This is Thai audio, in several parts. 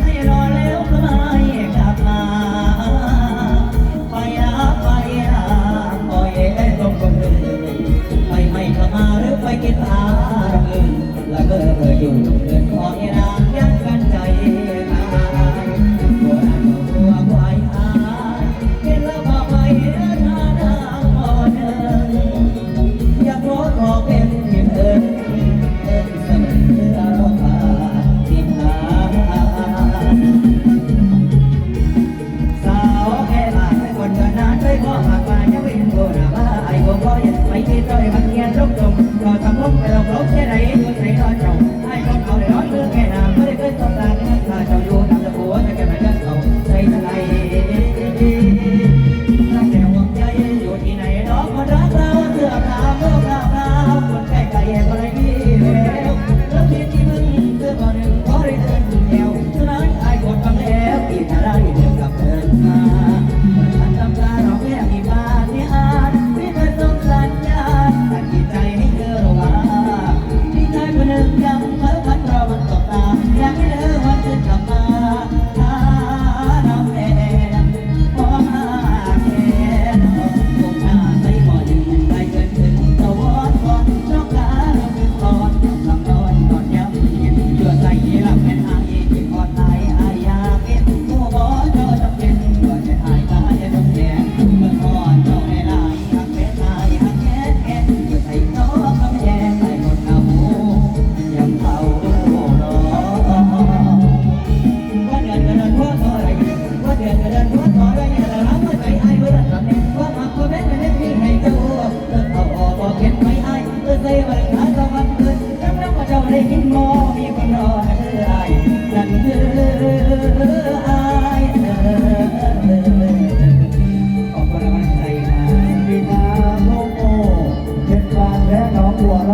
ให้รอแล้วก็ไม่กลัาไปรักไปรัต่อยแอ้ลมกลมเลยไปไม่กลัมาหรือไปกินอาเงินแล้วก็อยู่เงินคอ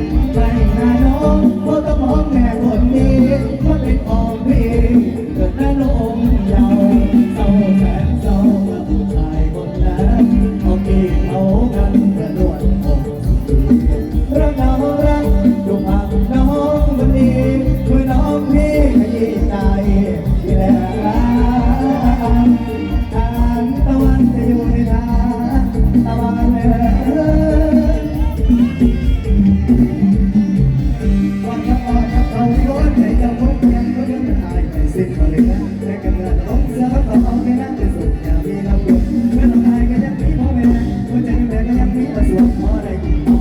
Bye. مارك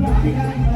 Thank you.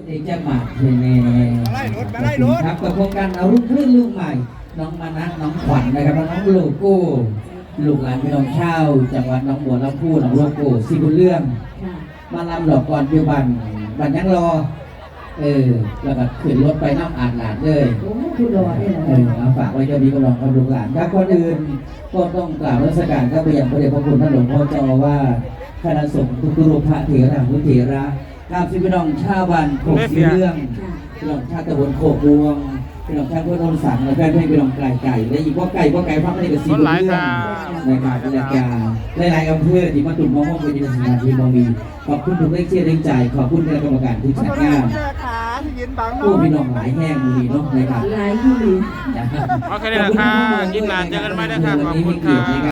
สวดๆเอกจะมาเทเน่มาไล่รถมาไล่รถครับกับโครงการเอารุ่งขึ้นลูกใหม่ น้องมานะน้องขวัญนะครับน้องลูกกู้ลูกหลานพี่น้องชาวจังหวัดหน้องบัวลำพูน้องโลโก้สิบุญเรื่อง มาลำดอกก่อนพิวบันบันยังรอ เออแล้วก็ขึ้นรถไปน้ำอาดหลานเลยโอ้คุณรอได้เอเออเอาฝากไว้เจ้าดีกับน้องกับลูกหลานครับก่อนอื่นก็ต้องกล่าวรัชการก็ไปยังพระเดชพระคุณท่านหลวงพ่อเจ้าอว่าคณะสงฆ์ทุกรูปพระเถระพุทธเถระ กราบสิพี่น้องชาวบ้านโคกสีเรื่องพี่น้องชาติตะบนโคกบวงพี่น้องชาติพุทธนสังและแฟนเพลงพี่น้องไก่ไก่และอีกว่าไก่ว่าไก่ฟังไม่ได้กับสีคนหลายเรื่คองรับในการบรรยากาศหลายๆอำเภอที่มาตุ่มมะม่วงเป็นจินตนาทีบอมีขอบคุณทุกเลขเชียร์เลขใจขอบคุณคณะกรรมการที่จัดงานขาที่ยืนบังผู้พี่น้องหลายแห้งมือดีเนาะนะครับหลายที่ดีจ้ะโอเคเลยนะครับยินหลานเจอกันไหมนะครับขอบคุณครับ